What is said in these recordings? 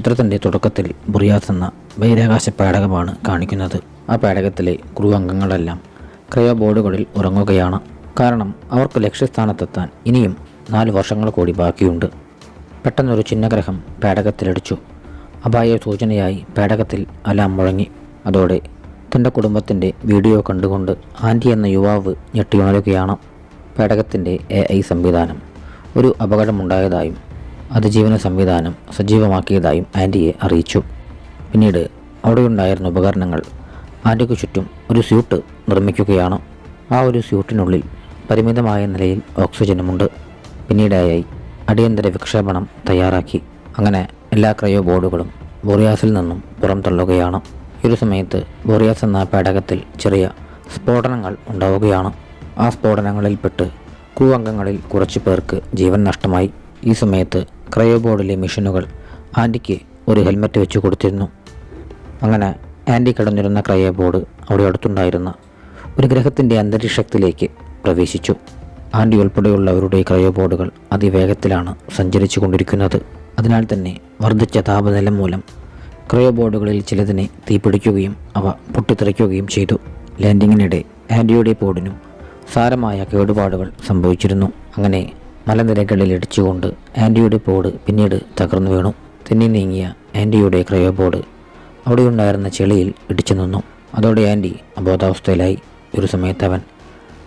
ചിത്രത്തിന്റെ തുടക്കത്തിൽ ബുറിയാസ് എന്ന ബഹിരാകാശ പേടകമാണ് കാണിക്കുന്നത്. ആ പേടകത്തിലെ ക്രൂ അംഗങ്ങളെല്ലാം ക്രയോ ബോർഡുകളിൽ ഉറങ്ങുകയാണ്. കാരണം അവർക്ക് ലക്ഷ്യസ്ഥാനത്തെത്താൻ ഇനിയും നാല് വർഷങ്ങൾ കൂടി ബാക്കിയുണ്ട്. പെട്ടെന്നൊരു ചിഹ്നഗ്രഹം പേടകത്തിലടിച്ചു അപായ സൂചനയായി പേടകത്തിൽ അലാം മുഴങ്ങി. അതോടെ തന്റെ കുടുംബത്തിന്റെ വീഡിയോ കണ്ടുകൊണ്ട് ആന്റി എന്ന യുവാവ് ഞെട്ടിയുണരുകയാണ്. പേടകത്തിന്റെ എ ഐ സംവിധാനം ഒരു അപകടമുണ്ടായതായും അതിജീവന സംവിധാനം സജീവമാക്കിയതായും ആന്റിയെ അറിയിച്ചു. പിന്നീട് അവിടെയുണ്ടായിരുന്ന ഉപകരണങ്ങൾ ആന്റിക്ക് ചുറ്റും ഒരു സ്യൂട്ട് നിർമ്മിക്കുകയാണ്. ആ ഒരു സ്യൂട്ടിനുള്ളിൽ പരിമിതമായ നിലയിൽ ഓക്സിജനുമുണ്ട്. പിന്നീടായി അടിയന്തര വിക്ഷേപണം തയ്യാറാക്കി. അങ്ങനെ എല്ലാ ക്രയോ ബോർഡുകളും ബോറിയാസിൽ നിന്നും പുറംതള്ളുകയാണ് ഈ ഒരു സമയത്ത് ബോറിയാസ് എന്ന പേടകത്തിൽ ചെറിയ സ്ഫോടനങ്ങൾ ഉണ്ടാവുകയാണ്. ആ സ്ഫോടനങ്ങളിൽപ്പെട്ട് ക്രൂ അംഗങ്ങളിൽ കുറച്ചു പേർക്ക് ജീവൻ നഷ്ടമായി. ഈ സമയത്ത് ക്രയോ മെഷീനുകൾ ആന്റിക്ക് ഒരു ഹെൽമെറ്റ് വെച്ച് കൊടുത്തിരുന്നു. അങ്ങനെ ആന്റി കിടന്നിരുന്ന ക്രയോബോർഡ് അവിടെ അടുത്തുണ്ടായിരുന്ന ഒരു ഗ്രഹത്തിന്റെ അന്തരീക്ഷത്തിലേക്ക് പ്രവേശിച്ചു. ആന്റി ഉൾപ്പെടെയുള്ളവരുടെ ക്രയോ ബോർഡുകൾ അതിവേഗത്തിലാണ് സഞ്ചരിച്ചു കൊണ്ടിരിക്കുന്നത് അതിനാൽ തന്നെ വർദ്ധിച്ച താപനില മൂലം ക്രയോ ബോർഡുകളിൽ ചിലതിനെ തീപിടിക്കുകയും അവ പൊട്ടിത്തെറിക്കുകയും ചെയ്തു. ലാൻഡിങ്ങിനിടെ ആന്റിയുടെ ബോർഡിനും സാരമായ കേടുപാടുകൾ സംഭവിച്ചിരുന്നു. അങ്ങനെ മലനിരകളിൽ ഇടിച്ചുകൊണ്ട് ആന്റിയുടെ ബോർഡ് പിന്നീട് തകർന്നു വീണു. തെന്നി നീങ്ങിയ ആന്റിയുടെ ക്രയോ ബോർഡ് അവിടെയുണ്ടായിരുന്ന ചെളിയിൽ ഇടിച്ചു നിന്നു. അതോടെ ആന്റി അബോധാവസ്ഥയിലായി. ഒരു സമയത്ത് അവൻ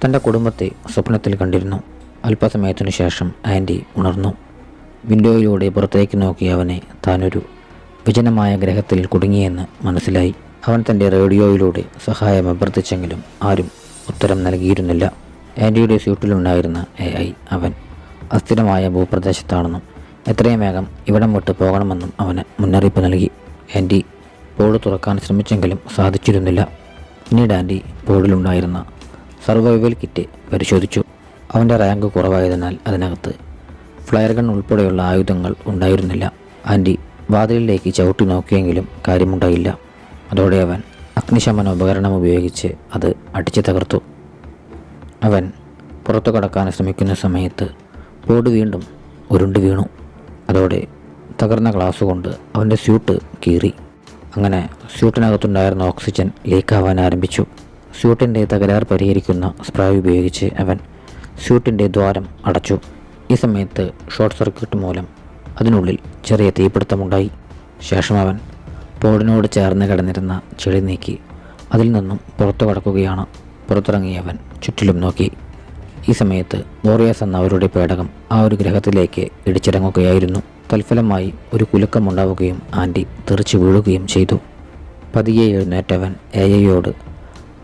തന്റെ കുടുംബത്തെ സ്വപ്നത്തിൽ കണ്ടിരുന്നു. അല്പസമയത്തിനു ശേഷം ആന്റി ഉണർന്നു. വിൻഡോയിലൂടെ പുറത്തേക്ക് നോക്കി അവനെ താനൊരു വിജനമായ ഗ്രഹത്തിൽ കുടുങ്ങിയെന്ന് മനസ്സിലായി. അവൻ തന്റെ റേഡിയോയിലൂടെ സഹായം അഭ്യർത്ഥിച്ചെങ്കിലും ആരും ഉത്തരം നൽകിയിരുന്നില്ല. ആന്റിയുടെ സ്യൂട്ടിലുണ്ടായിരുന്ന എ ഐ അവൻ അസ്ഥിരമായ ഭൂപ്രദേശത്താണെന്നും എത്രയും വേഗം ഇവിടം വിട്ട് പോകണമെന്നും അവന് മുന്നറിയിപ്പ് നൽകി. ആന്റി ബോർഡ് തുറക്കാൻ ശ്രമിച്ചെങ്കിലും സാധിച്ചിരുന്നില്ല. പിന്നീട് ആന്റി ബോർഡിലുണ്ടായിരുന്ന സർവൈവൽ കിറ്റ് പരിശോധിച്ചു. അവന്റെ റാങ്ക് കുറവായതിനാൽ അതിനകത്ത് ഫ്ലയർ ഗൺ ഉൾപ്പെടെയുള്ള ആയുധങ്ങൾ ഉണ്ടായിരുന്നില്ല. ആന്റി വാതിലിലേക്ക് ചവിട്ടി നോക്കിയെങ്കിലും കാര്യമുണ്ടായില്ല. അതോടെ അവൻ അഗ്നിശമന ഉപകരണം ഉപയോഗിച്ച് അത് അടിച്ചു തകർത്തു. അവൻ പുറത്തു കടക്കാൻ ശ്രമിക്കുന്ന സമയത്ത് ബോർഡ് വീണ്ടും ഉരുണ്ട് വീണു. അതോടെ തകർന്ന ഗ്ലാസ് കൊണ്ട് അവന്റെ സ്യൂട്ട് കീറി. അങ്ങനെ സ്യൂട്ടിനകത്തുണ്ടായിരുന്ന ഓക്സിജൻ ലീക്കാവാൻ ആരംഭിച്ചു. സ്യൂട്ടിന്റെ തകരാർ പരിഹരിക്കുന്ന സ്പ്രേ ഉപയോഗിച്ച് അവൻ സ്യൂട്ടിന്റെ ദ്വാരം അടച്ചു. ഈ സമയത്ത് ഷോർട്ട് സർക്യൂട്ട് മൂലം അതിനുള്ളിൽ ചെറിയ തീപിടുത്തമുണ്ടായി. ശേഷം അവൻ ബോർഡിനോട് ചേർന്ന് കിടന്നിരുന്ന ചെളി നീക്കി അതിൽ നിന്നും പുറത്തു കടക്കുകയാണ്. പുറത്തിറങ്ങിയവൻ ചുറ്റിലും നോക്കി. ഈ സമയത്ത് ബോറിയാസ് എന്ന അവരുടെ പേടകം ആ ഒരു ഗ്രഹത്തിലേക്ക് ഇടിച്ചിറങ്ങുകയായിരുന്നു. തൽഫലമായി ഒരു കുലുക്കമുണ്ടാവുകയും ആന്റി തെറിച്ചു വീഴുകയും ചെയ്തു. പതിയെ എഴുന്നേറ്റവൻ എയയോട്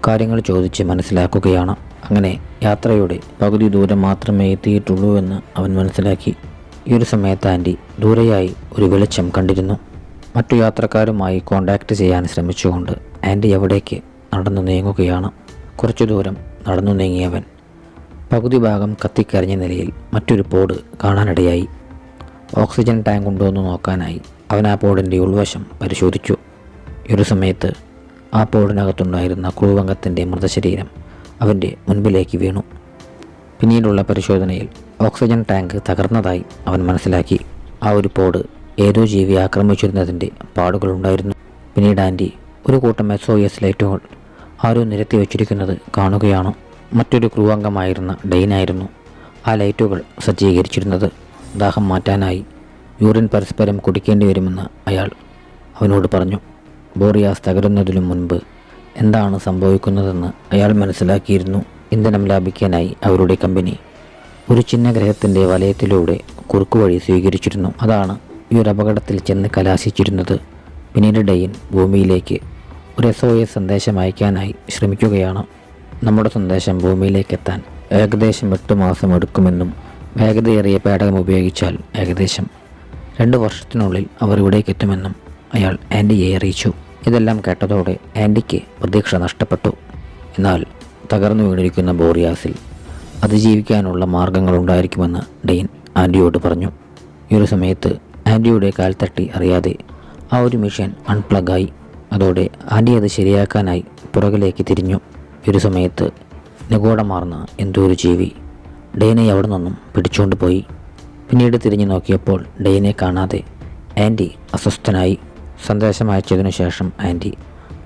കാര്യങ്ങൾ ചോദിച്ച് മനസ്സിലാക്കുകയാണ്. അങ്ങനെ യാത്രയുടെ പകുതി ദൂരം മാത്രമേ എത്തിയിട്ടുള്ളൂ എന്ന് അവൻ മനസ്സിലാക്കി. ഈ ഒരു സമയത്ത് ആന്റി ദൂരെയായി ഒരു വെളിച്ചം കണ്ടിരുന്നു. മറ്റു യാത്രക്കാരുമായി കോണ്ടാക്ട് ചെയ്യാൻ ശ്രമിച്ചുകൊണ്ട് ആന്റി എവിടേക്ക് നടന്നു നീങ്ങുകയാണ്. കുറച്ചു ദൂരം നടന്നു നീങ്ങിയവൻ പകുതി ഭാഗം കത്തിക്കരിഞ്ഞ നിലയിൽ മറ്റൊരു പോഡ് കാണാനിടയായി. ഓക്സിജൻ ടാങ്ക് ഉണ്ടോ എന്ന് നോക്കാനായി അവൻ ആ പോഡിന്റെ ഉൾവശം പരിശോധിച്ചു. ഒരു സമയത്ത് ആ പോഡിനകത്തുണ്ടായിരുന്ന കുഴുവംഗത്തിന്റെ മൃതശരീരം അവന്റെ മുൻപിലേക്ക് വീണു. പിന്നീടുള്ള പരിശോധനയിൽ ഓക്സിജൻ ടാങ്ക് തകർന്നതായി അവൻ മനസ്സിലാക്കി. ആ ഒരു പോഡ് ഏതോ ജീവി ആക്രമിച്ചിരുന്നതിന്റെ പാടുകളുണ്ടായിരുന്നു. പിന്നീട് ആന്റി ഒരു കൂട്ടം എസ് ഒ എസ് ലൈറ്റുകൾ ആരോ നിരത്തി വച്ചിരിക്കുന്നത് കാണുകയാണ്. മറ്റൊരു ക്രൂ അംഗമായിരുന്ന ഡെയിനായിരുന്നു ആ ലൈറ്റുകൾ സജ്ജീകരിച്ചിരുന്നത്. ദാഹം മാറ്റാനായി യൂറിൻ പരസ്പരം കുടിക്കേണ്ടി വരുമെന്ന് അയാൾ അവനോട് പറഞ്ഞു. ബോറിയാസ് തകരുന്നതിനു മുൻപ് എന്താണ് സംഭവിക്കുന്നതെന്ന് അയാൾ മനസ്സിലാക്കിയിരുന്നു. ഇന്ധനം ലാഭിക്കാനായി അവരുടെ കമ്പനി ഒരു ചിഹ്ന ഗ്രഹത്തിന്റെ വലയത്തിലൂടെ കുറുക്കുവഴി സ്വീകരിച്ചിരുന്നു. അതാണ് ഈ ഒരു അപകടത്തിൽ ചെന്ന് കലാശിച്ചിരുന്നത്. പിന്നീട് ഡെയിൻ ഭൂമിയിലേക്ക് ഒരു എസ് ഒ എസ് സന്ദേശം അയക്കാനായി ശ്രമിക്കുകയാണ്. നമ്മുടെ സന്ദേശം ഭൂമിയിലേക്ക് എത്താൻ ഏകദേശം എട്ട് മാസം എടുക്കുമെന്നും വേഗതയേറിയ പേടകം ഉപയോഗിച്ചാൽ ഏകദേശം രണ്ട് വർഷത്തിനുള്ളിൽ അവർ ഇവിടേക്ക് എത്തുമെന്നും അയാൾ ആന്റിയെ അറിയിച്ചു. ഇതെല്ലാം കേട്ടതോടെ ആന്റിക്ക് പ്രതീക്ഷ നഷ്ടപ്പെട്ടു. എന്നാൽ തകർന്നു വീണിരിക്കുന്ന ബോറിയാസിൽ അതിജീവിക്കാനുള്ള മാർഗങ്ങളുണ്ടായിരിക്കുമെന്ന് ഡെയിൻ ആന്റിയോട് പറഞ്ഞു. ഈ ഒരു സമയത്ത് ആന്റിയുടെ കാൽ തട്ടി അറിയാതെ ആ ഒരു മിഷൻ അൺപ്ലഗായി അതോടെ ആന്റി അത് ശരിയാക്കാനായി പുറകിലേക്ക് തിരിഞ്ഞു. ഒരു സമയത്ത് നിഗൂഢമാർന്ന എന്തോ ഒരു ജീവി ഡെയിനെ അവിടെ നിന്നും പിടിച്ചുകൊണ്ട് പോയി. പിന്നീട് തിരിഞ്ഞു നോക്കിയപ്പോൾ ഡെയിനെ കാണാതെ ആന്റി അസ്വസ്ഥനായി സന്ദേശം അയച്ചതിനു ശേഷം ആന്റി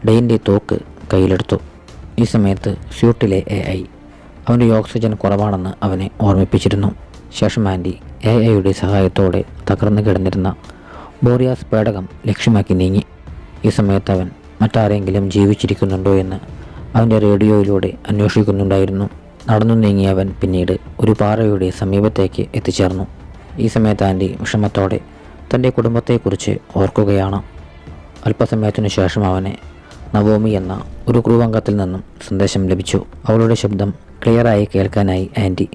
ഡെയിന്റെ തോക്ക് കയ്യിലെടുത്തു. ഈ സമയത്ത് സ്യൂട്ടിലെ എ ഐ അവന്റെ ഓക്സിജൻ കുറവാണെന്ന് അവനെ ഓർമ്മിപ്പിച്ചിരുന്നു. ശേഷം ആന്റി എ ഐയുടെ സഹായത്തോടെ തകർന്നു കിടന്നിരുന്ന ബോറിയാസ് പേടകം ലക്ഷ്യമാക്കി നീങ്ങി. ഈ സമയത്ത് അവൻ മറ്റാരെങ്കിലും ജീവിച്ചിരിക്കുന്നുണ്ടോ എന്ന് അവന്റെ റേഡിയോയിലൂടെ അന്വേഷിക്കുന്നുണ്ടായിരുന്നു. നടന്നു നീങ്ങിയ അവൻ പിന്നീട് ഒരു പാറയുടെ സമീപത്തേക്ക് എത്തിച്ചേർന്നു. ഈ സമയത്ത് ആന്റി വിഷമത്തോടെ തന്റെ കുടുംബത്തെക്കുറിച്ച് ഓർക്കുകയാണ്. അല്പസമയത്തിനു ശേഷം അവനെ നവോമി എന്ന ഒരു ക്രൂ അംഗത്തിൽ നിന്നും സന്ദേശം ലഭിച്ചു. അവളുടെ ശബ്ദം ക്ലിയറായി കേൾക്കാനായി ആന്റി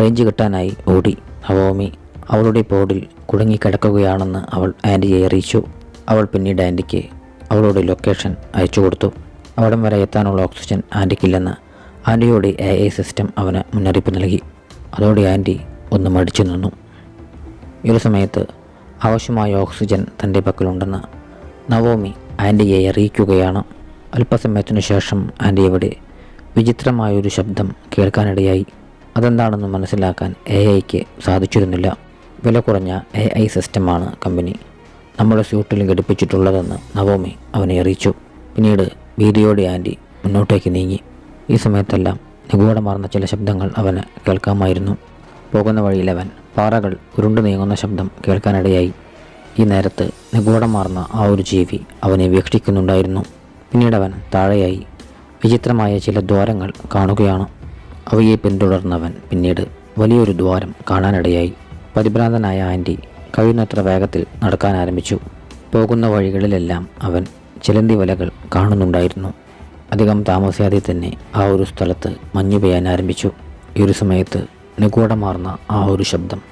റേഞ്ച് കിട്ടാനായി ഓടി. നവോമി അവളുടെ പോഡിൽ കുടുങ്ങിക്കിടക്കുകയാണെന്ന് അവൾ ആന്റിയെ അറിയിച്ചു. അവൾ പിന്നീട് ആന്റിക്ക് അവളുടെ ലൊക്കേഷൻ അയച്ചു കൊടുത്തു അവിടം വരെ എത്താനുള്ള ഓക്സിജൻ ആന്റിക്കില്ലെന്ന് ആന്റിയോട് എ ഐ സിസ്റ്റം അവന് മുന്നറിയിപ്പ് നൽകി. അതോടെ ആന്റി ഒന്ന് മടിച്ചു നിന്നു. ഒരു സമയത്ത് ആവശ്യമായ ഓക്സിജൻ തന്റെ പക്കലുണ്ടെന്ന് നവോമി ആന്റിയെ അറിയിക്കുകയാണ്. അല്പസമയത്തിനു ശേഷം ആന്റി അവിടെ വിചിത്രമായൊരു ശബ്ദം കേൾക്കാനിടയായി. അതെന്താണെന്ന് മനസ്സിലാക്കാൻ എ ഐക്ക് സാധിച്ചിരുന്നില്ല. വില കുറഞ്ഞ എ ഐ സിസ്റ്റമാണ് കമ്പനി. നമ്മുടെ സ്യൂട്ടിൽ ഘടിപ്പിച്ചിട്ടുള്ളതെന്ന് നവോമി അവനെ അറിയിച്ചു. പിന്നീട് ഭീതിയോടെ ആന്റി മുന്നോട്ടേക്ക് നീങ്ങി. ഈ സമയത്തെല്ലാം നിഗൂഢമാർന്ന ചില ശബ്ദങ്ങൾ അവന് കേൾക്കാമായിരുന്നു. പോകുന്ന വഴിയിൽ അവൻ പാറകൾ ഉരുണ്ടു നീങ്ങുന്ന ശബ്ദം കേൾക്കാനിടയായി. ഈ നേരത്ത് നിഗൂഢമാർന്ന ആ ഒരു ജീവി അവനെ വീക്ഷിക്കുന്നുണ്ടായിരുന്നു. പിന്നീട് അവൻ താഴെയായി വിചിത്രമായ ചില ദ്വാരങ്ങൾ കാണുകയാണ്. അവയെ പിന്തുടർന്നവൻ പിന്നീട് വലിയൊരു ദ്വാരം കാണാനിടയായി. പരിഭ്രാന്തനായ ആന്റി കഴിയുന്നത്ര വേഗത്തിൽ നടക്കാൻ ആരംഭിച്ചു. പോകുന്ന വഴികളിലെല്ലാം അവൻ ചിലന്തി വലകൾ കാണുന്നുണ്ടായിരുന്നു. അധികം താമസിയാതെ തന്നെ ആ ഒരു സ്ഥലത്ത് മഞ്ഞു പെയ്യാൻ ആരംഭിച്ചു. ഈ ഒരു സമയത്ത് നിഗൂഢമാർന്ന ആ ഒരു ശബ്ദം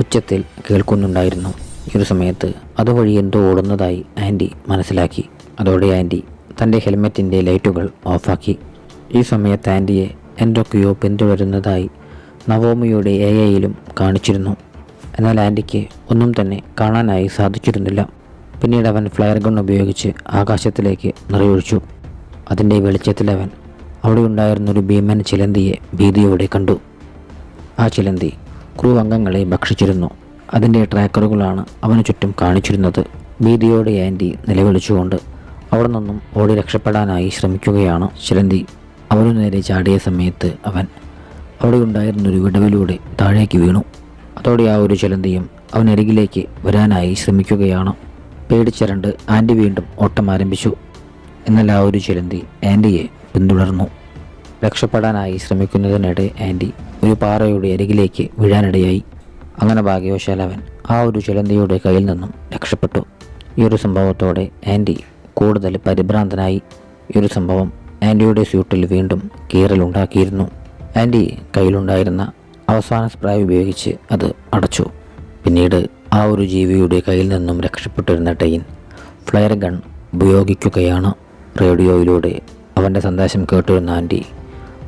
ഉച്ചത്തിൽ കേൾക്കുന്നുണ്ടായിരുന്നു. ഈ ഒരു സമയത്ത് അതുവഴി എന്തോ ഓടുന്നതായി ആന്റി മനസ്സിലാക്കി. അതോടെ ആന്റി തന്റെ ഹെൽമെറ്റിന്റെ ലൈറ്റുകൾ ഓഫാക്കി. ഈ സമയത്ത് ആന്റിയെ എന്തൊക്കെയോ പിന്തുടരുന്നതായി നവോമിയുടെ എ ഐയിലും കാണിച്ചിരുന്നു. എന്നാൽ ആന്റിക്ക് ഒന്നും തന്നെ കാണാനായി സാധിച്ചിരുന്നില്ല. പിന്നീട് അവൻ ഫ്ലയർ ഗൺ ഉപയോഗിച്ച് ആകാശത്തിലേക്ക് നിറയൊഴിച്ചു. അതിന്റെ വെളിച്ചത്തിൽ അവൻ അവിടെ ഒരു ഭീമൻ ചിലന്തിയെ ഭീതിയോടെ കണ്ടു. ആ ചിലന്തി ക്രൂ അംഗങ്ങളെ ഭക്ഷിച്ചിരുന്നു. അതിന്റെ ട്രാക്കറുകളാണ് അവന് ചുറ്റും കാണിച്ചിരുന്നത്. ഭീതിയോടെ ആന്റി നിലവിളിച്ചുകൊണ്ട് അവിടെ നിന്നും ഓടി രക്ഷപ്പെടാനായി ശ്രമിക്കുകയാണ് ചിലന്തി. അവനു നേരെ ചാടിയ സമയത്ത് അവൻ അവിടെ ഉണ്ടായിരുന്നൊരു വിടവിലൂടെ താഴേക്ക് വീണു. അതോടെ ആ ഒരു ചിലന്തിയും അവനരികിലേക്ക് വരാനായി ശ്രമിക്കുകയാണ്. പേടിച്ചരണ്ട് ആന്റി വീണ്ടും ഓട്ടം ആരംഭിച്ചു എന്നാൽ ആ ഒരു ചിലന്തി ആന്റിയെ പിന്തുടർന്നു. രക്ഷപ്പെടാനായി ശ്രമിക്കുന്നതിനിടെ ആന്റി ഒരു പാറയുടെ അരികിലേക്ക് വീഴാനിടയായി. അങ്ങനെ ഭാഗ്യവശാൽ അവൻ ആ ഒരു ചിലന്തിയുടെ കയ്യിൽ നിന്നും രക്ഷപ്പെട്ടു. ഈ ഒരു സംഭവത്തോടെ ആന്റി കൂടുതൽ പരിഭ്രാന്തനായി. ഈ ഒരു സംഭവം ആന്റിയുടെ സ്യൂട്ടിൽ വീണ്ടും കീറലുണ്ടാക്കിയിരുന്നു. ആന്റി കയ്യിലുണ്ടായിരുന്ന അവസാന സ്പ്രേ ഉപയോഗിച്ച് അത് അടച്ചു. പിന്നീട് ആ ഒരു ജീവിയുടെ കയ്യിൽ നിന്നും രക്ഷപ്പെട്ടിരുന്ന ടൈൻ ഫ്ലയർ ഗൺ ഉപയോഗിക്കുകയാണ് റേഡിയോയിലൂടെ. അവന്റെ സന്ദേശം കേട്ടിരുന്ന ആന്റി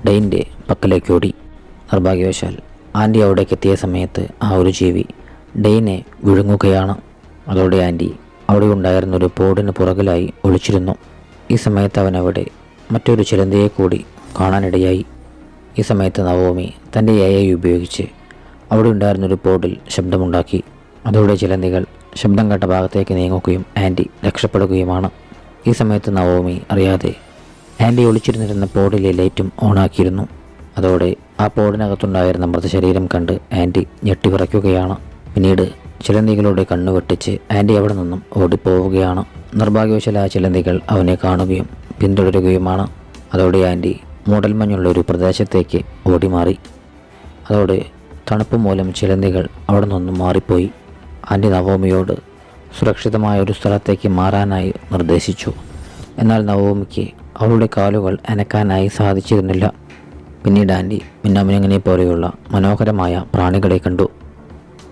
ഡെയിന്റെ പക്കലേക്ക് ഓടി നിർഭാഗ്യവശാൽ ആന്റി അവിടേക്ക് എത്തിയ സമയത്ത് ആ ഒരു ജീവി ഡെയിനെ വിഴുങ്ങുകയാണ്. അതോടെ ആന്റി അവിടെ ഉണ്ടായിരുന്ന ഒരു പോടിന് പുറകിലായി ഒളിച്ചിരുന്നു. ഈ സമയത്ത് അവൻ അവിടെ മറ്റൊരു ചിലന്തയെ കൂടി കാണാനിടയായി. ഈ സമയത്ത് നവോമി തന്റെ എ ഐ ഉപയോഗിച്ച് അവിടെ ഉണ്ടായിരുന്നൊരു പോഡിൽ ശബ്ദമുണ്ടാക്കി. അതോടെ ചിലന്തികൾ ശബ്ദം കേട്ട ഭാഗത്തേക്ക് നീങ്ങുകയും ആന്റി രക്ഷപ്പെടുകയുമാണ്. ഈ സമയത്ത് നവോമി അറിയാതെ ആന്റി ഒളിച്ചിരുന്നിരുന്ന പോഡിലെ ലൈറ്റും ഓണാക്കിയിരുന്നു. അതോടെ ആ പോഡിനകത്തുണ്ടായിരുന്ന മൃതശരീരം കണ്ട് ആന്റി ഞെട്ടിവിറയ്ക്കുകയാണ് പിന്നീട് ചിലന്തികളുടെ കണ്ണു വെട്ടിച്ച് ആന്റി അവിടെ നിന്നും ഓടിപ്പോവുകയാണ്. നിർഭാഗ്യവശാൽ ആ ചിലന്തികൾ അവനെ കാണുകയും പിന്തുടരുകയുമാണ്. അതോടെ ആന്റി മൂടൽമഞ്ഞുള്ള ഒരു പ്രദേശത്തേക്ക് ഓടിമാറി. അതോടെ തണുപ്പ് മൂലം ചിലന്തികൾ അവിടെ നിന്നും മാറിപ്പോയി. ആന്റി നവോമിയോട് സുരക്ഷിതമായ ഒരു സ്ഥലത്തേക്ക് മാറാനായി നിർദ്ദേശിച്ചു. എന്നാൽ നവോമിക്ക് അവളുടെ കാലുകൾ അനക്കാനായി സാധിച്ചിരുന്നില്ല. പിന്നീട് ആന്റി മിന്നാമിനങ്ങിനെ പോലെയുള്ള മനോഹരമായ പ്രാണികളെ കണ്ടു.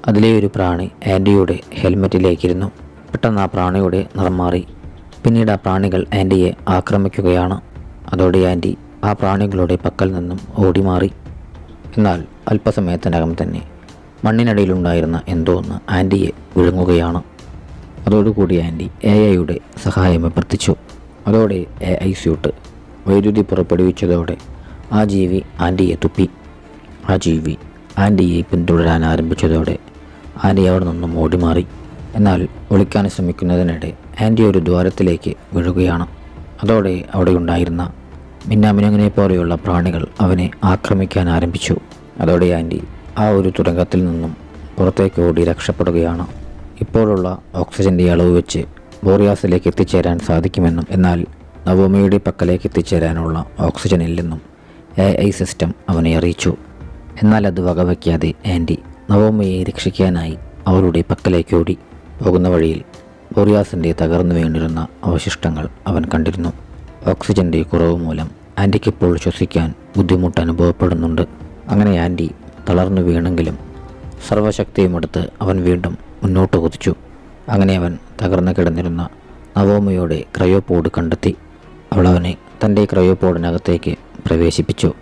അതിലെ ഒരു പ്രാണി ആന്റിയുടെ ഹെൽമെറ്റിലേക്കിരുന്നു. പെട്ടെന്ന് ആ പ്രാണിയുടെ നിറം മാറി. പിന്നീട് ആ പ്രാണികൾ ആന്റിയെ ആക്രമിക്കുകയാണ്. അതോടെ ആന്റി ആ പ്രാണികളുടെ പക്കൽ നിന്നും ഓടി മാറി എന്നാൽ അല്പസമയത്തിനകം തന്നെ മണ്ണിനടിയിലുണ്ടായിരുന്ന എന്തോ ഒന്ന് ആന്റിയെ വിഴുങ്ങുകയാണ്. അതോടുകൂടി ആന്റി എ ഐയുടെ സഹായം അഭ്യർത്ഥിച്ചു. അതോടെ എ ഐ സ്യൂട്ട് വൈദ്യുതി പുറപ്പെടുവിച്ചതോടെ ആ ജീവി ആന്റിയെ തുപ്പി. ആ ജീവി ആന്റിയെ പിന്തുടരാൻ ആരംഭിച്ചതോടെ ആന്റി അവിടെ നിന്നും ഓടിമാറി. എന്നാൽ ഒളിക്കാൻ ശ്രമിക്കുന്നതിനിടെ ആന്റി ഒരു ദ്വാരത്തിലേക്ക് വീഴുകയാണ്. അതോടെ അവിടെയുണ്ടായിരുന്ന മിന്നാമിനങ്ങനെ പോലെയുള്ള പ്രാണികൾ അവനെ ആക്രമിക്കാൻ ആരംഭിച്ചു. അതോടെ ആന്റി ആ ഒരു തുരങ്കത്തിൽ നിന്നും പുറത്തേക്ക് ഓടി രക്ഷപ്പെടുകയാണ്. ഇപ്പോഴുള്ള ഓക്സിജന്റെ അളവ് വെച്ച് ബോറിയാസിലേക്ക് എത്തിച്ചേരാൻ സാധിക്കുമെന്നും എന്നാൽ നവോമിയുടെ പക്കലേക്ക് എത്തിച്ചേരാനുള്ള ഓക്സിജൻ ഇല്ലെന്നും എ ഐ സിസ്റ്റം അവനെ അറിയിച്ചു. എന്നാൽ അത് വകവയ്ക്കാതെ ആന്റി നവോമിയെ രക്ഷിക്കാനായി അവരുടെ പക്കലേക്ക് ഓടി. പോകുന്ന വഴിയിൽ ബോറിയാസിന്റെ തകർന്നു വീണിരുന്ന അവശിഷ്ടങ്ങൾ അവൻ കണ്ടിരുന്നു. ഓക്സിജന്റെ കുറവ് മൂലം ആന്റിക്കിപ്പോൾ ശ്വസിക്കാൻ ബുദ്ധിമുട്ട് അനുഭവപ്പെടുന്നുണ്ട്. അങ്ങനെ ആന്റി തളർന്നു വീണെങ്കിലും സർവശക്തിയുമെടുത്ത് അവൻ വീണ്ടും മുന്നോട്ട് കുതിച്ചു. അങ്ങനെ അവൻ തകർന്നു കിടന്നിരുന്ന നവോമയുടെ ക്രയോപോഡ് കണ്ടെത്തി. അവളവനെ തന്റെ ക്രയോപോഡിനകത്തേക്ക് പ്രവേശിപ്പിച്ചു.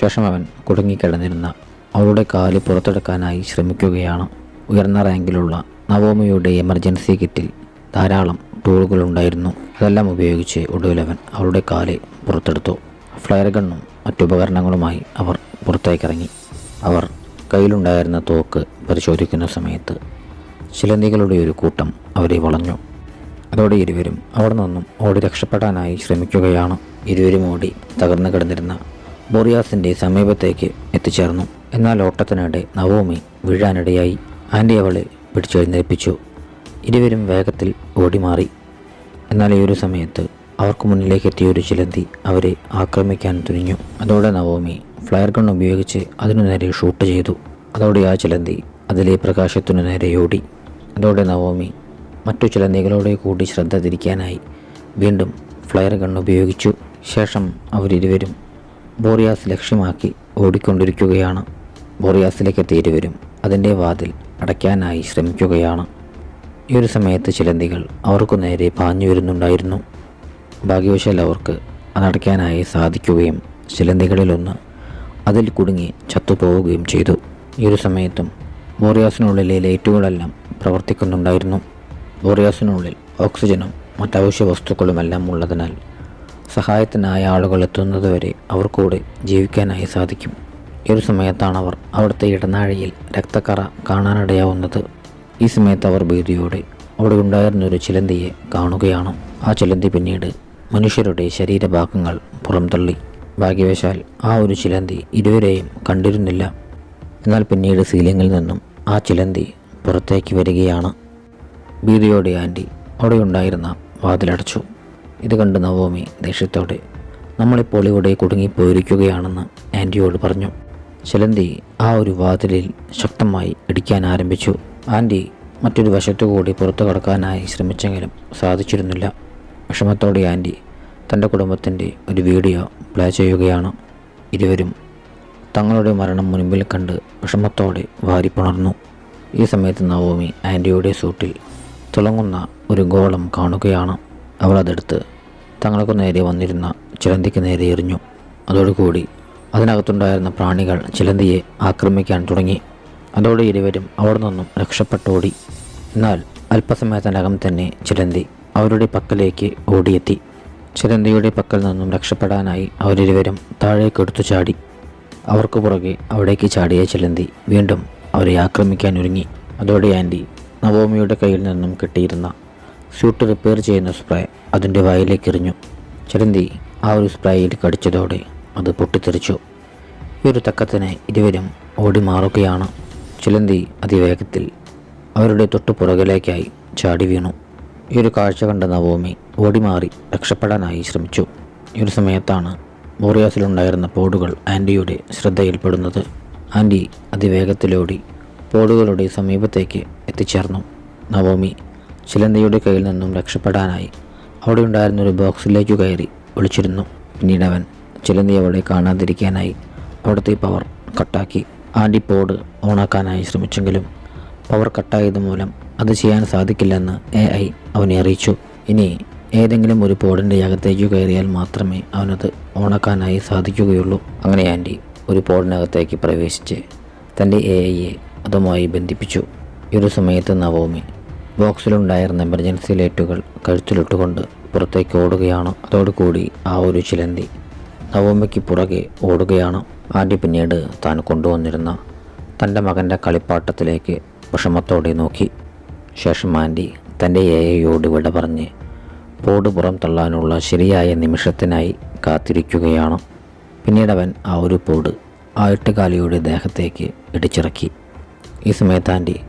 ശേഷം അവൻ കുടുങ്ങിക്കിടന്നിരുന്ന അവളുടെ കാൽ പുറത്തെടുക്കാനായി ശ്രമിക്കുകയാണ്. ഉയർന്ന റാങ്കിലുള്ള നവോമയുടെ എമർജൻസി കിറ്റിൽ ധാരാളം ടൂളുകൾ ഉണ്ടായിരുന്നു. അതെല്ലാം ഉപയോഗിച്ച് ഒടുവിലവൻ അവളുടെ കാൽ പുറത്തെടുത്തു. ഫ്ലയർ ഗണ്ണും മറ്റുപകരണങ്ങളുമായി അവർ പുറത്തേക്കിറങ്ങി. അവർ കയ്യിലുണ്ടായിരുന്ന തോക്ക് പരിശോധിക്കുന്ന സമയത്ത് ചിലന്തികളുടെ ഒരു കൂട്ടം അവരെ വളഞ്ഞു. അതോടെ ഇരുവരും അവിടെ നിന്നും ഓടി രക്ഷപ്പെടാനായി ശ്രമിക്കുകയാണ്. ഇരുവരും ഓടി തകർന്നു കിടന്നിരുന്ന ബോറിയാസിന്റെ സമീപത്തേക്ക് എത്തിച്ചേർന്നു. എന്നാൽ ഓട്ടത്തിനിടെ നവോമി വീഴാനിടയായി. ആന്റി അവളെ പിടിച്ചെഴുന്നേൽപ്പിച്ചു. ഇരുവരും വേഗത്തിൽ ഓടിമാറി. എന്നാൽ ഈ ഒരു സമയത്ത് അവർക്ക് മുന്നിലേക്ക് എത്തിയ ഒരു ചിലന്തി അവരെ ആക്രമിക്കാൻ തുനിഞ്ഞു. അതോടെ നവോമി ഫ്ലയർ ഗൺ ഉപയോഗിച്ച് അതിനു നേരെ ഷൂട്ട് ചെയ്തു. അതോടെ ആ ചിലന്തി അതിലെ പ്രകാശത്തിനു നേരെ ഓടി. അതോടെ നവോമി മറ്റു ചിലന്തികളോടെ കൂടി ശ്രദ്ധ തിരിക്കാനായി വീണ്ടും ഫ്ലയർ ഗൺ ഉപയോഗിച്ചു. ശേഷം അവരിരുവരും ബോറിയാസ് ലക്ഷ്യമാക്കി ഓടിക്കൊണ്ടിരിക്കുകയാണ്. ബോറിയാസിലേക്ക് എത്തിയിരുവരും അതിന്റെ വാതിൽ അടയ്ക്കാനായി ശ്രമിക്കുകയാണ്. ഈ ഒരു സമയത്ത് ചിലന്തികൾ അവർക്കു നേരെ പാഞ്ഞു വരുന്നുണ്ടായിരുന്നു. ഭാഗ്യവശാൽ അവർക്ക് അതടയ്ക്കാനായി സാധിക്കുകയും ചിലന്തികളിലൊന്ന് അതിൽ കുടുങ്ങി ചത്തുപോവുകയും ചെയ്തു. ഈ ഒരു സമയത്തും ബോറിയാസിനുള്ളിലെ ലൈറ്റുകളെല്ലാം പ്രവർത്തിക്കുന്നുണ്ടായിരുന്നു. ബോറിയാസിനുള്ളിൽ ഓക്സിജനും മറ്റാവശ്യ വസ്തുക്കളുമെല്ലാം ഉള്ളതിനാൽ സഹായത്തിനായ ആളുകൾ എത്തുന്നതുവരെ അവർക്കൂടെ ജീവിക്കാനായി സാധിക്കും. ഈ ഒരു സമയത്താണ് അവർ അവിടുത്തെ ഇടനാഴിയിൽ രക്തക്കറ കാണാനിടയാവുന്നത്. ഈ സമയത്ത് അവർ ഭീതിയോടെ അവിടെ ഉണ്ടായിരുന്ന ഒരു ചിലന്തിയെ കാണുകയാണ്. ആ ചിലന്തി പിന്നീട് മനുഷ്യരുടെ ശരീരഭാഗങ്ങൾ പുറംതള്ളി. ഭാഗ്യവശാൽ ആ ഒരു ചിലന്തി ഇരുവരെയും കണ്ടിരുന്നില്ല. എന്നാൽ പിന്നീട് സീലിങ്ങിൽ നിന്നും ആ ചിലന്തി പുറത്തേക്ക് വരികയാണ്. ഭീതിയോടെ ആന്റി അവിടെയുണ്ടായിരുന്ന വാതിലടച്ചു. ഇത് കണ്ട് നവോമി ദേഷ്യത്തോടെ നമ്മളിപ്പോൾ ഇവിടെ കുടുങ്ങിപ്പോയിരിക്കുകയാണെന്ന് ആന്റിയോട് പറഞ്ഞു. ചിലന്തി ആ ഒരു വാതിലിൽ ശക്തമായി ഇടിക്കാൻ ആരംഭിച്ചു. ആന്റി മറ്റൊരു വശത്തുകൂടി പുറത്തു കടക്കാനായി ശ്രമിച്ചെങ്കിലും സാധിച്ചിരുന്നില്ല. വിഷമത്തോടെ ആന്റി തന്റെ കുടുംബത്തിന്റെ ഒരു വീഡിയോ പ്ലേ ചെയ്യുകയാണ് ഇരുവരും. തങ്ങളുടെ മരണം മുൻപിൽ കണ്ട് വിഷമത്തോടെ വാരിപ്പുണർന്നു ഈ സമയത്ത് നവോമി ആന്റിയുടെ സൂട്ടിൽ തിളങ്ങുന്ന ഒരു ഗോളം കാണുകയാണ്. അവൾ അതെടുത്ത് തങ്ങൾക്ക് നേരെ വന്നിരുന്ന ചിലന്തിക്ക് നേരെ എറിഞ്ഞു. അതോടുകൂടി അതിനകത്തുണ്ടായിരുന്ന പ്രാണികൾ ചിലന്തിയെ ആക്രമിക്കാൻ തുടങ്ങി. അതോടെ ഇരുവരും അവിടെ നിന്നും രക്ഷപ്പെട്ടോടി. എന്നാൽ അല്പസമയത്തിനകം തന്നെ ചിലന്തി അവരുടെ പക്കലേക്ക് ഓടിയെത്തി. ചിലന്തിയുടെ പക്കൽ നിന്നും രക്ഷപ്പെടാനായി അവരിരുവരും താഴേക്ക് എടുത്തു ചാടി. അവർക്ക് പുറകെ അവിടേക്ക് ചാടിയ ചിലന്തി വീണ്ടും അവരെ ആക്രമിക്കാൻ ഒരുങ്ങി. അതോടെ ആന്റി നവോമിയുടെ കയ്യിൽ നിന്നും കിട്ടിയിരുന്ന സ്യൂട്ട് റിപ്പയർ ചെയ്യുന്ന സ്പ്രേ അതിന്റെ വായിലേക്ക് എറിഞ്ഞു. ചിലന്തി ആ ഒരു സ്പ്രേയിൽ കടിച്ചതോടെ അത് പൊട്ടിത്തെറിച്ചു. ഈ ഒരു തക്കത്തിന് ഇരുവരും ഓടി മാറുകയാണ്. ചിലന്തി അതിവേഗത്തിൽ അവരുടെ തൊട്ടു പുറകിലേക്കായി ചാടി വീണു. ഈ ഒരു കാഴ്ച കണ്ട നവോമി ഓടിമാറി രക്ഷപ്പെടാനായി ശ്രമിച്ചു. ഈ ഒരു സമയത്താണ് ബോറിയാസിലുണ്ടായിരുന്ന പോഡുകൾ ആന്റിയുടെ ശ്രദ്ധയിൽപ്പെടുന്നത്. ആന്റി അതിവേഗത്തിലോടി പോഡുകളുടെ സമീപത്തേക്ക് എത്തിച്ചേർന്നു. നവോമി ചിലന്തയുടെ കയ്യിൽ നിന്നും രക്ഷപ്പെടാനായി അവിടെ ഉണ്ടായിരുന്ന ഒരു ബോക്സിലേക്ക് കയറി ഒളിച്ചിരുന്നു. പിന്നീട് അവൻ ചിലന്തി അവിടെ കാണാതിരിക്കാനായി അവിടുത്തെ പവർ കട്ടാക്കി. ആന്റി പോഡ് ഓണാക്കാനായി ശ്രമിച്ചെങ്കിലും പവർ കട്ടായത് മൂലം അത് ചെയ്യാൻ സാധിക്കില്ലെന്ന് എ ഐ അവനെ അറിയിച്ചു. ഇനി ഏതെങ്കിലും ഒരു പോടിന്റെ അകത്തേക്ക് കയറിയാൽ മാത്രമേ അവനത് ഓണാക്കാനായി സാധിക്കുകയുള്ളൂ. അങ്ങനെ ആന്റി ഒരു പോടിനകത്തേക്ക് പ്രവേശിച്ച് തന്റെ എ ഐയെ അതുമായി ബന്ധിപ്പിച്ചു. ഈ ഒരു സമയത്ത് നവോമി ബോക്സിലുണ്ടായിരുന്ന എമർജൻസി ലൈറ്റുകൾ കഴുത്തിലിട്ടുകൊണ്ട് പുറത്തേക്ക് ഓടുകയാണ്. അതോടുകൂടി ആ ഒരു ചിലന്തി നവോമിക്ക് പുറകെ ഓടുകയാണ്. ആന്റി പിന്നീട് താൻ കൊണ്ടുവന്നിരുന്ന തന്റെ മകന്റെ കളിപ്പാട്ടത്തിലേക്ക് വിഷമത്തോടെ നോക്കി. ശേഷം ആന്റി തന്റെ എ ഐയോട് വിട പറഞ്ഞ് പോട് പുറം തള്ളാനുള്ള ശരിയായ നിമിഷത്തിനായി കാത്തിരിക്കുകയാണ്. പിന്നീട് അവൻ ആ ഒരു പോട് ആ എട്ടുകാലിയുടെ ദേഹത്തേക്ക് ഇടിച്ചിറക്കി. ഈ സമയത്ത് ആന്റി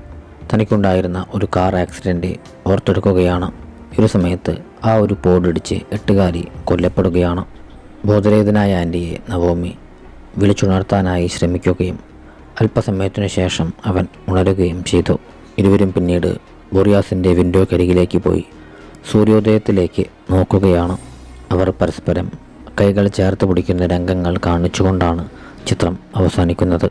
തനിക്കുണ്ടായിരുന്ന ഒരു കാർ ആക്സിഡന്റ് ഓർത്തെടുക്കുകയാണ്. ഒരു സമയത്ത് ആ ഒരു പോടിടിച്ച് എട്ടുകാലി കൊല്ലപ്പെടുകയാണ്. ബോധരഹിതനായ ആന്റിയെ നവോമി വിളിച്ചുണർത്താനായി ശ്രമിക്കുകയും അല്പസമയത്തിനു ശേഷം അവൻ ഉണരുകയും ചെയ്തു. ഇരുവരും പിന്നീട് ബോറിയാസിന്റെ വിൻഡോക്കരികിലേക്ക് പോയി. സൂര്യോദയത്തിലേക്ക് നോക്കുകയാണ്. അവർ പരസ്പരം കൈകൾ ചേർത്ത് പിടിക്കുന്ന രംഗങ്ങൾ കാണിച്ചുകൊണ്ടാണ് ചിത്രം അവസാനിക്കുന്നത്.